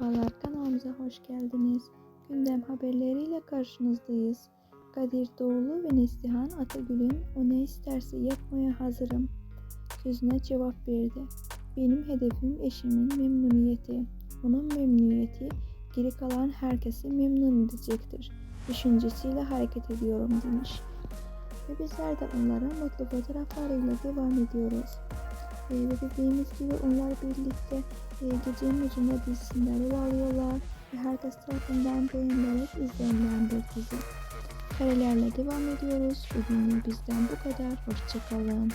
Merhabalar kanalımıza hoş geldiniz. Gündem haberleriyle karşınızdayız. Kadir Doğulu ve Neslihan Atagül'ün o ne isterse yapmaya hazırım sözüne cevap verdi. Benim hedefim eşimin memnuniyeti. Onun memnuniyeti geri kalan herkesi memnun edecektir. Düşüncesiyle hareket ediyorum demiş. Ve bizler de onların mutlu fotoğraflarıyla devam ediyoruz. Ee, ve dediğimiz gibi onlar birlikte e, gecenin ucunda dizisinden rol alıyorlar ve herkes tarafından beğenilerek izlenilen bir dizi. Karelerle devam ediyoruz. Bugünlük bizden bu kadar. Hoşçakalın.